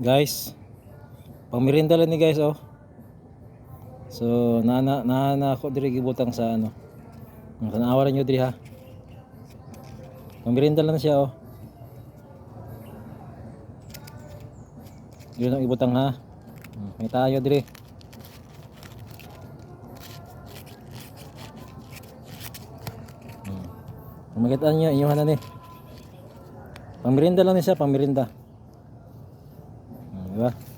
Guys, pamirinda lang ni guys oh. So, na na na, na ako diri gibutang sa ano. Ang tanawa niyo diri ha. Pamirinda lang siya oh. Yun ang ibutang ha. May tayo diri. Kung makita niyo, inyong hanan eh. Pamirinda lang ni siya, pamirinda. 你